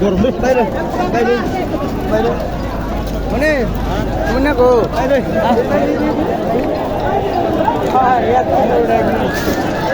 গরম বাইরে বাইরে বাইরে মনে মনে গো বাইরে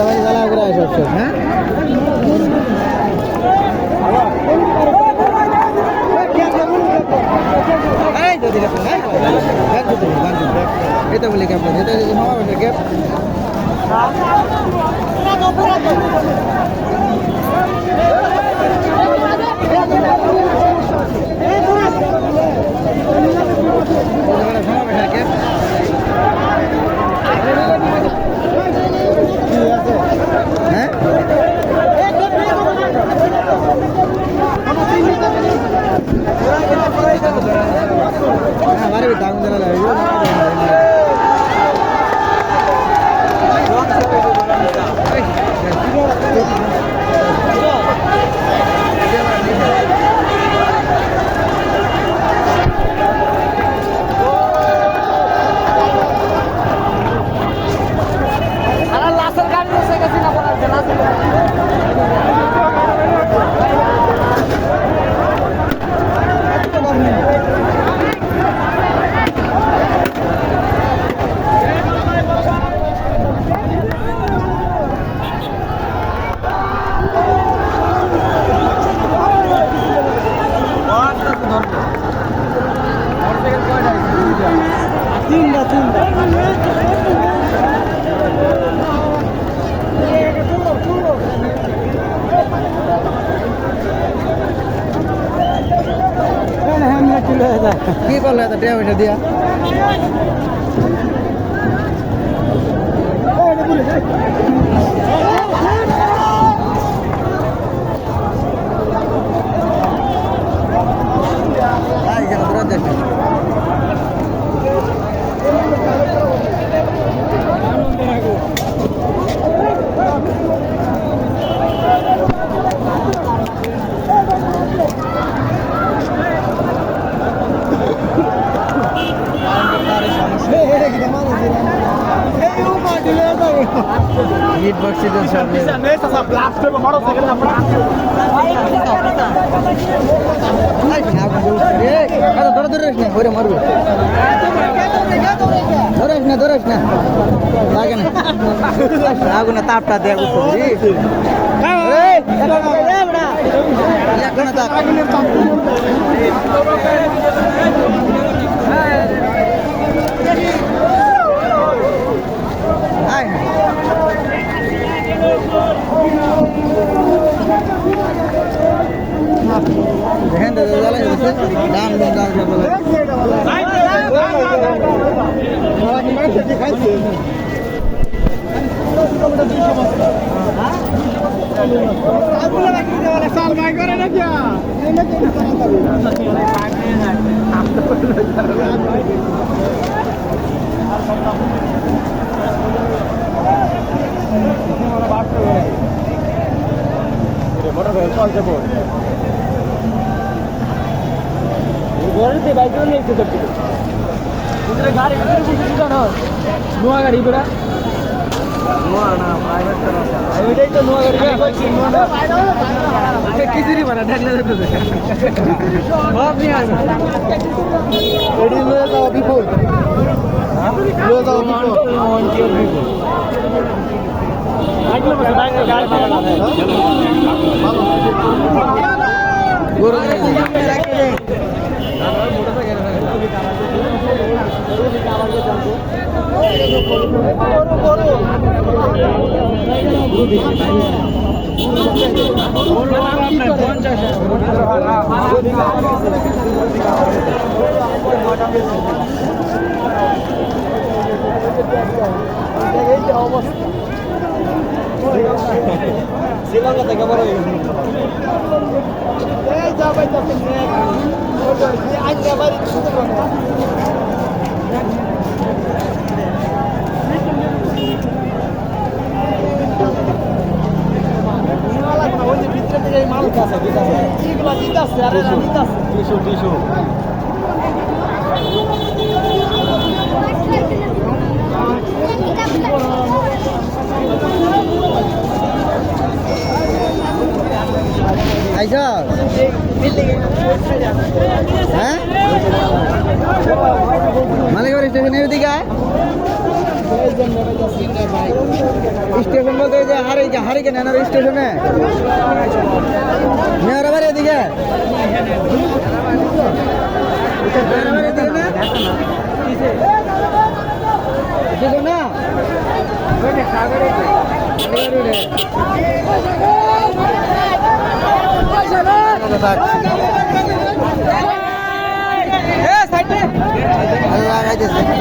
ভাই গালা করে হ্যাঁ তো দিলে ব্যাগ এটা বলে ক্যাপ এটা মামা ক্যাপ কি করলে এত টাকা পয়সা দিয়া? Ay, বক্সিদের সামনে ধরে ধরে না ওরে মারবে ধরেস না ধরেস না লাগে না আগুনে তাপটা দেয়া বুঝতে দেখেন দাদা জ্বালা গেছে দাম দাম করে নিয়ে নোয়া গাড়ি বেড়া ওইটাই তো নোয়া গাড়ি। খিচুড়ি বানা ঢাকলে যেতে এটি লয়ে যাওয়া বিপুল। লয়ে যাওয়া বিপুল। শ্রীলঙ্কা থেকে বড় হয়ে গেছে এই যা ভাই তো আজ বাড়ি শুধু আইসা হ্যাঁ? মালিকবাড়ি স্টেশনের দিকে স্টেশন বলতে যে হারিকে হারিকে নেনার স্টেশনে? মেয়রা বাড়ি এদিকে মেয়রা বাড়ি এদিকে না এদিকে না আল্লাহ।